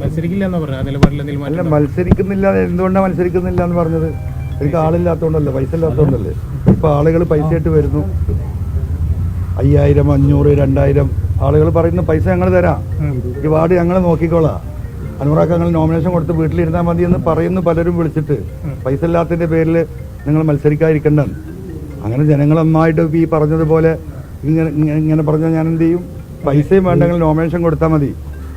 മത്സരിക്കില്ല എന്നാ പറഞ്ഞത്. നിലപാടിൽ അല്ല മത്സരിക്കുന്നില്ല എന്തുകൊണ്ടാണ് മത്സരിക്കുന്നില്ല എന്ന് പറഞ്ഞത്? എനിക്ക് ആളില്ലാത്തതുകൊണ്ടല്ലേ പൈസ ഇല്ലാത്തതുകൊണ്ടല്ലേ ഇപ്പൊ ആളുകൾ പൈസ ആയിട്ട് വരുന്നു. അയ്യായിരം അഞ്ഞൂറ് രണ്ടായിരം. ആളുകൾ പറയുന്നു പൈസ ഞങ്ങൾ തരാം. ഈ വാർഡ് ഞങ്ങൾ നോക്കിക്കോളാം. അനുറാക്ക് ഞങ്ങൾ നോമിനേഷൻ കൊടുത്ത് വീട്ടിലിരുന്നാൽ മതി എന്ന് പറയുന്നു പലരും വിളിച്ചിട്ട്. പൈസ ഇല്ലാത്തതിന്റെ പേരിൽ നിങ്ങൾ മത്സരിക്കാതിരിക്കണ്ടെന്ന് അങ്ങനെ ജനങ്ങൾ നന്നായിട്ട് ഈ പറഞ്ഞതുപോലെ ഇങ്ങനെ ഇങ്ങനെ- ഇങ്ങനെ പറഞ്ഞാൽ ഞാൻ എന്ത് ചെയ്യും? പൈസയും വേണ്ടെങ്കിൽ നോമിനേഷൻ കൊടുത്താൽ മതി.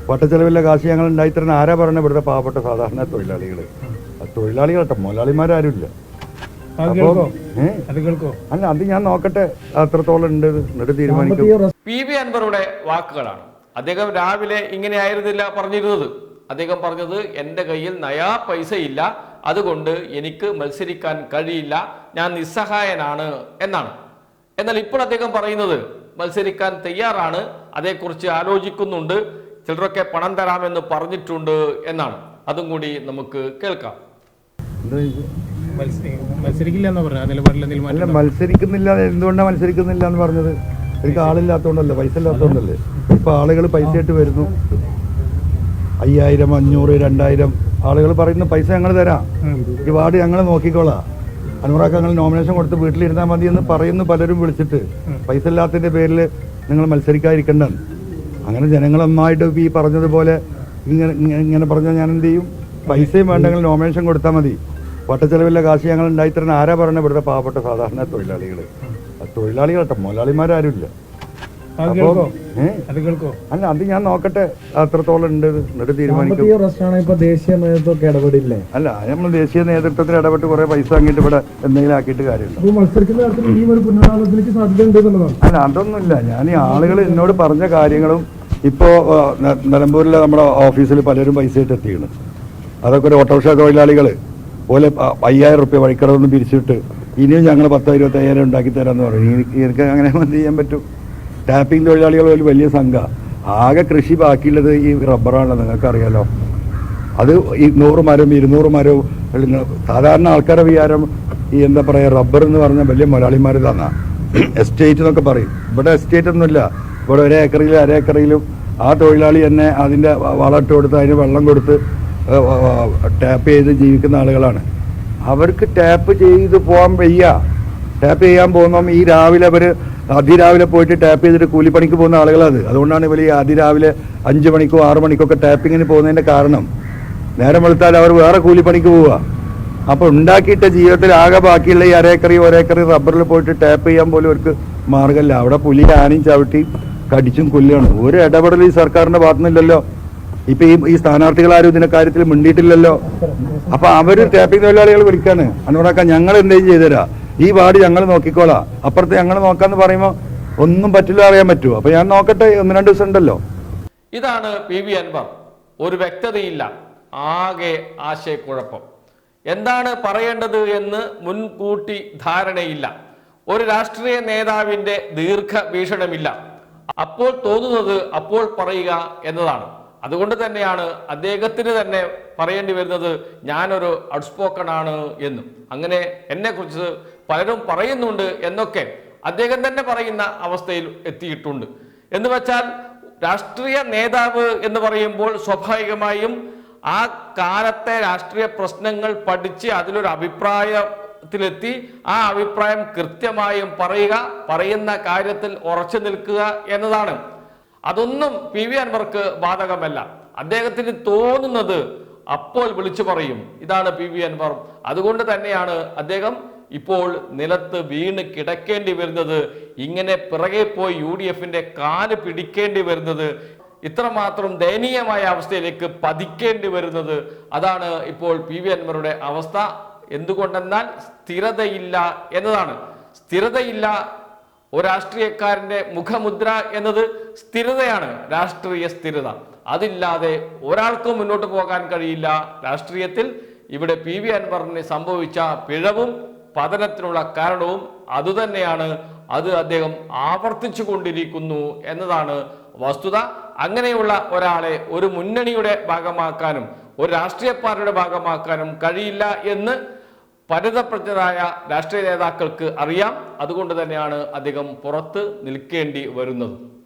വട്ടച്ചെലവില്ല കാശ് ഞങ്ങൾ ഉണ്ടായിത്തരുന്ന ആരാ പറഞ്ഞ ഇവിടുത്തെ പാവപ്പെട്ട സാധാരണ തൊഴിലാളികൾ തൊഴിലാളികളട്ടെ. മുതലാളിമാരാരുമില്ല ഇല്ല അപ്പോൾ അത് കേൾക്കോ? അല്ല അത് ഞാൻ നോക്കട്ടെ. അത്രത്തോളം ഉണ്ട് എന്നിട്ട് തീരുമാനിക്കും. പി വി അൻവറുടെ വാക്കുകളാണ്. അദ്ദേഹം രാവിലെ ഇങ്ങനെയായിരുന്നില്ല പറഞ്ഞിരുന്നത്. അദ്ദേഹം പറഞ്ഞത് എന്റെ കയ്യിൽ നയാ പൈസ ഇല്ല അതുകൊണ്ട് എനിക്ക് മത്സരിക്കാൻ കഴിയില്ല. ഞാൻ നിസ്സഹായനാണ് എന്നാണ്. എന്നാൽ ഇപ്പോൾ അദ്ദേഹം പറയുന്നത് മത്സരിക്കാൻ തയ്യാറാണ്. അതേക്കുറിച്ച് ആലോചിക്കുന്നുണ്ട്. ചിലരൊക്കെ പണം തരാമെന്ന് പറഞ്ഞിട്ടുണ്ട് എന്നാണ്. അതും കൂടി നമുക്ക് കേൾക്കാം. മത്സരിക്കില്ല എന്നാ നിലപാടിൽ അല്ല മത്സരിക്കുന്നില്ല. എന്തുകൊണ്ടാണ് മത്സരിക്കുന്നില്ല എന്ന് പറഞ്ഞത്? എനിക്ക് ആളില്ലാത്തതുകൊണ്ടല്ലേ പൈസ ഇല്ലാത്തതുകൊണ്ടല്ലേ ഇപ്പൊ ആളുകൾ പൈസ ആയിട്ട് വരുന്നു. അയ്യായിരം അഞ്ഞൂറ് രണ്ടായിരം. ആളുകൾ പറയുന്നു പൈസ ഞങ്ങൾ തരാം. ഈ വാർഡ് ഞങ്ങൾ നോക്കിക്കോളാം. അനുറാക്ക് ഞങ്ങൾ നോമിനേഷൻ കൊടുത്ത് വീട്ടിലിരുന്നാൽ മതി എന്ന് പറയുന്നു പലരും വിളിച്ചിട്ട്. പൈസ ഇല്ലാത്തതിന്റെ പേരിൽ നിങ്ങൾ മത്സരിക്കാതിരിക്കണ്ടെന്ന്. അങ്ങനെ ജനങ്ങളൊന്നായിട്ട് ഈ പറഞ്ഞതുപോലെ ഇങ്ങനെ ഇങ്ങനെ- പറഞ്ഞാൽ ഞാൻ എന്ത് ചെയ്യും പൈസയും വേണ്ടെങ്കിൽ നോമിനേഷൻ കൊടുത്താൽ മതി. വട്ടച്ചെലവില്ല കാശ് ഞങ്ങൾ ഉണ്ടായിത്തരണം ആരാ പറഞ്ഞ ഇവിടുത്തെ പാവപ്പെട്ട സാധാരണ തൊഴിലാളികൾ തൊഴിലാളികളട്ടെ അത് കേൾക്കോ? അല്ല അത് ഞാൻ നോക്കട്ടെ അത്രത്തോളം ഉണ്ട് എന്നിട്ട് തീരുമാനിക്കും. അല്ല നമ്മൾ ദേശീയ നേതൃത്വത്തിൽ ഇടപെട്ട് കുറെ പൈസ വാങ്ങിയിട്ട് ഇവിടെ എന്തെങ്കിലും ആക്കിയിട്ട് കാര്യമില്ല. അല്ല അതൊന്നുമില്ല. ഞാൻ ഈ ആളുകൾ എന്നോട് പറഞ്ഞ കാര്യങ്ങളും ഇപ്പോ ആ, നിലമ്പൂരിലെ നമ്മുടെ ഓഫീസിൽ പലരും പൈസ ഇട്ട് എത്തിയാണ് അതൊക്കെ ഒരു ഓട്ടോറിക്ഷ തൊഴിലാളികൾ പോലെ അയ്യായിരം റുപ്യ വഴിക്കടന്ന് പിരിച്ചിട്ട് ഇനിയും ഞങ്ങൾ പത്തോ ഇരുപത്തയ്യായിരം ഉണ്ടാക്കി തരാമെന്ന് പറയും. എനിക്ക് അങ്ങനെ ചെയ്യാൻ പറ്റും? ടാപ്പിംഗ് തൊഴിലാളികൾ ഒരു വലിയ സംഘ. ആകെ കൃഷി ബാക്കിയുള്ളത് ഈ റബ്ബറാണല്ലോ നിങ്ങൾക്കറിയാലോ. അത് ഈ നൂറ് മരം ഇരുന്നൂറ് മരവും സാധാരണ ആൾക്കാരുടെ വിചാരം ഈ എന്താ പറയുക റബ്ബർ എന്ന് പറഞ്ഞാൽ വലിയ മുതലാളിമാർ തന്നെ എസ്റ്റേറ്റ് എന്നൊക്കെ പറയും. ഇവിടെ എസ്റ്റേറ്റ് ഒന്നുമില്ല. ഇവിടെ ഒരു ഏക്കറിലും ആ തൊഴിലാളി തന്നെ അതിന്റെ വളമിട്ട് കൊടുത്ത് അതിന് വെള്ളം കൊടുത്ത് ടാപ്പ് ചെയ്ത് ജീവിക്കുന്ന ആളുകളാണ്. അവർക്ക് ടാപ്പ് ചെയ്ത് പോകാൻ വയ്യ. ടാപ്പ് ചെയ്യാൻ പോകുമ്പം ഈ രാവിലെ അവർ അതിരാവിലെ പോയിട്ട് ടാപ്പ് ചെയ്തിട്ട് കൂലിപ്പണിക്ക് പോകുന്ന ആളുകളത് അതുകൊണ്ടാണ് ഇവർ ഈ അതിരാവിലെ അഞ്ച് മണിക്കോ ആറു മണിക്കൊക്കെ ടാപ്പിങ്ങിന് പോകുന്നതിന്റെ കാരണം. നേരം വെളുത്താൽ അവർ വേറെ കൂലിപ്പണിക്ക് പോവുക. അപ്പോൾ ഉണ്ടാക്കിയിട്ട ജീവിതത്തിൽ ആകെ ബാക്കിയുള്ള ഈ അരേക്കറി ഒരേക്കറി റബ്ബറിൽ പോയിട്ട് ടാപ്പ് ചെയ്യാൻ പോലും അവർക്ക് മാർഗമില്ല അവിടെ പുലി ആനയും ചവിട്ടി കടിച്ചും കൊല്ലുകയാണ്. ഒരു ഇടപെടൽ ഈ സർക്കാരിന്റെ ഭാഗത്തുനിന്നില്ലല്ലോ. ഇപ്പൊ ഈ ഈ സ്ഥാനാർത്ഥികൾ ആരും ഇതിന്റെ കാര്യത്തിൽ മിണ്ടിയിട്ടില്ലല്ലോ. അപ്പൊ അവർ ടാപ്പിംഗ് തൊഴിലാളികൾ വിളിക്കാണ്. അനുറാക്ക ഞങ്ങൾ എന്തെങ്കിലും ചെയ്തുതരാ. ഈ വാർഡ് ഞങ്ങൾ നോക്കിക്കോളാം. അപ്പുറത്ത് ഞങ്ങൾ നോക്കാന്ന് പറയുമ്പോ ഒന്നും പറ്റില്ല അറിയാൻ പറ്റുമോ അപ്പൊ ഞാൻ നോക്കട്ടെ ഒന്ന് രണ്ട് ദിവസം ഉണ്ടല്ലോ. ഇതാണ് പി വി അൻവർ. ഒരു വ്യക്തതയില്ല. ആകെ ആശയക്കുഴപ്പം. എന്താണ് പറയേണ്ടത് എന്ന് മുൻകൂട്ടി ധാരണയില്ല. ഒരു രാഷ്ട്രീയ നേതാവിന്റെ ദീർഘവീക്ഷണമില്ല. അപ്പോൾ തോന്നുന്നത് അപ്പോൾ പറയുക എന്നതാണ്. അതുകൊണ്ട് തന്നെയാണ് അദ്ദേഹത്തിന് തന്നെ പറയേണ്ടി വരുന്നത് ഞാനൊരു അഡ്സ്പോക്കൺ ആണ് എന്നും. അങ്ങനെ എന്നെക്കുറിച്ച് പലരും പറയുന്നുണ്ട് എന്നൊക്കെ അദ്ദേഹം തന്നെ പറയുന്ന അവസ്ഥയിൽ എത്തിയിട്ടുണ്ട്. എന്ന് വെച്ചാൽ രാഷ്ട്രീയ നേതാവ് എന്ന് പറയുമ്പോൾ സ്വാഭാവികമായും ആ കാലത്തെ രാഷ്ട്രീയ പ്രശ്നങ്ങൾ പഠിച്ച് അതിലൊരു അഭിപ്രായത്തിലെത്തി ആ അഭിപ്രായം കൃത്യമായും പറയുക പറയുന്ന കാര്യത്തിൽ ഉറച്ചു നിൽക്കുക എന്നതാണ്. അതൊന്നും പി വി അൻവർക്ക് ബാധകമല്ല. അദ്ദേഹത്തിന് തോന്നുന്നത് അപ്പോൾ വിളിച്ചു പറയും. ഇതാണ് പി വി അൻവർ. അതുകൊണ്ട് തന്നെയാണ് അദ്ദേഹം ഇപ്പോൾ നിലത്ത് വീണ് കിടക്കേണ്ടി വരുന്നത്. ഇങ്ങനെ പിറകെ പോയി യു ഡി എഫിന്റെ കാൽ പിടിക്കേണ്ടി വരുന്നത്. ഇത്രമാത്രം ദയനീയമായ അവസ്ഥയിലേക്ക് പതിക്കേണ്ടി വരുന്നത്. അതാണ് ഇപ്പോൾ പി വി അൻവറുടെ അവസ്ഥ. എന്തുകൊണ്ടെന്നാൽ സ്ഥിരതയില്ല എന്നതാണ്. സ്ഥിരതയില്ല ഒരു രാഷ്ട്രീയക്കാരന്റെ മുഖമുദ്ര എന്നത് സ്ഥിരതയാണ് രാഷ്ട്രീയ സ്ഥിരത. അതില്ലാതെ ഒരാൾക്കും മുന്നോട്ട് പോകാൻ കഴിയില്ല. രാഷ്ട്രീയത്തിൽ ഇവിടെ പി വി അൻവറിന് സംഭവിച്ച പിഴവും പതനത്തിനുള്ള കാരണവും അതുതന്നെയാണ്. അത് അദ്ദേഹം ആവർത്തിച്ചു കൊണ്ടിരിക്കുന്നു എന്നതാണ് വസ്തുത. അങ്ങനെയുള്ള ഒരാളെ ഒരു മുന്നണിയുടെ ഭാഗമാക്കാനും ഒരു രാഷ്ട്രീയ പാർട്ടിയുടെ ഭാഗമാക്കാനും കഴിയില്ല എന്ന് പരിതപ്രജ്ഞരായ രാഷ്ട്രീയ നേതാക്കൾക്ക് അറിയാം. അതുകൊണ്ട് തന്നെയാണ് അദ്ദേഹം പുറത്ത് നിൽക്കേണ്ടി വരുന്നത്.